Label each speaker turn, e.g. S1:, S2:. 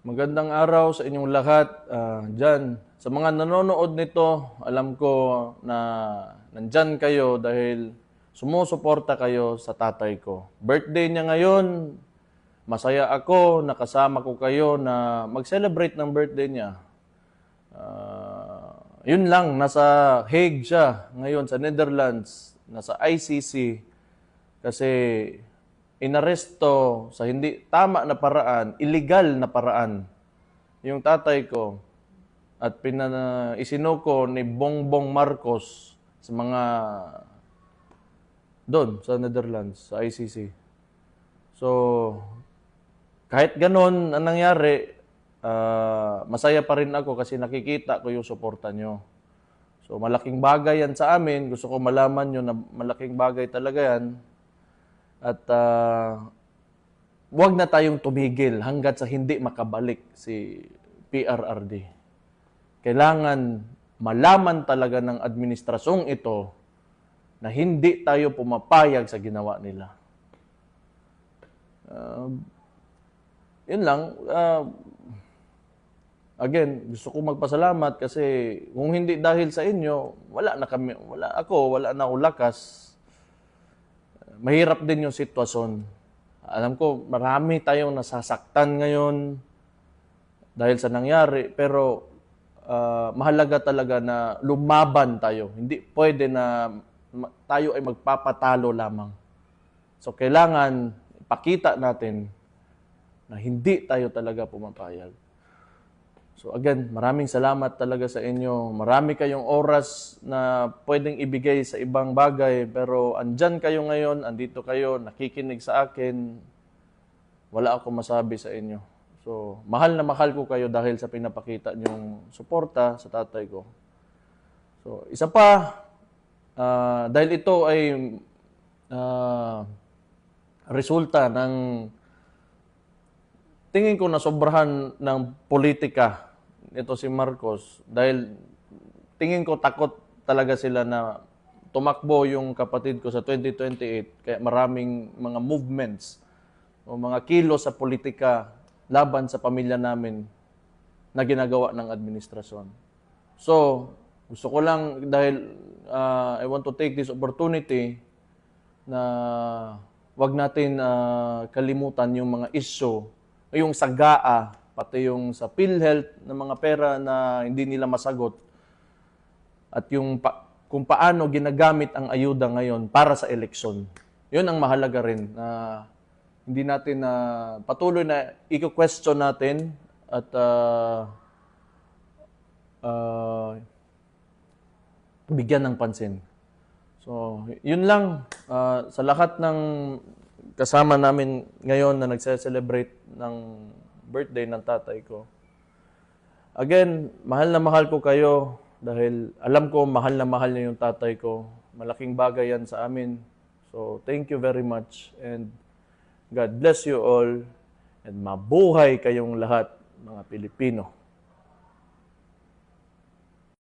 S1: Magandang araw sa inyong lahat ah, dyan. Sa mga nanonood nito, alam ko na nandyan kayo dahil sumusuporta kayo sa tatay ko. Birthday niya ngayon, masaya ako, nakasama ko kayo na mag-celebrate ng birthday niya. Ah, yun lang, nasa Hague siya ngayon sa Netherlands, nasa ICC kasi inaresto sa hindi tama na paraan, illegal na paraan yung tatay ko at pinana isinuko ni Bongbong Marcos sa mga doon sa Netherlands, sa ICC. So, kahit ganon ang nangyari, ah, masaya pa rin ako kasi nakikita ko yung suporta nyo. So, malaking bagay yan sa amin. Gusto ko malaman nyo na malaking bagay talaga yan. At ah, wag na tayong tumigil hanggat sa hindi makabalik si PRRD. Kailangan malaman talaga ng administrasyong ito na hindi tayo pumapayag sa ginawa nila. Ah, yun lang. ah, again, gusto ko magpasalamat kasi kung hindi dahil sa inyo, wala na kami, wala ako, wala na ako lakas. Mahirap din yung sitwasyon. Alam ko, marami tayong nasasaktan ngayon dahil sa nangyari, pero ah, mahalaga talaga na lumaban tayo. Hindi pwede na tayo ay magpapatalo lamang. So, kailangan ipakita natin na hindi tayo talaga pumapayag. So again, maraming salamat talaga sa inyo. Marami kayong oras na pwedeng ibigay sa ibang bagay, pero andyan kayo ngayon, andito kayo, nakikinig sa akin. Wala ako masabi sa inyo. So, mahal na mahal ko kayo dahil sa pinapakita niyong suporta sa tatay ko. So, isa pa, ah, dahil ito ay ah, resulta ng tingin ko na sobrahan ng politika ito si Marcos dahil tingin ko takot talaga sila na tumakbo yung kapatid ko sa 2028 kaya maraming mga movements o mga kilos sa politika laban sa pamilya namin na ginagawa ng administrasyon. So, gusto ko lang dahil uh, I want to take this opportunity na wag natin ah, kalimutan yung mga issue, yung sa GAA, pati yung sa PhilHealth ng mga pera na hindi nila masagot at yung pa- kung paano ginagamit ang ayuda ngayon para sa eleksyon. Yun ang mahalaga rin na hindi natin na patuloy na i-question natin at ah, ah, bigyan ng pansin. So, yun lang ah, sa lahat ng kasama namin ngayon na nagse-celebrate ng birthday ng tatay ko. Again, mahal na mahal ko kayo dahil alam ko mahal na mahal niyo yung tatay ko. Malaking bagay yan sa amin. So, thank you very much and God bless you all and mabuhay kayong lahat mga Pilipino.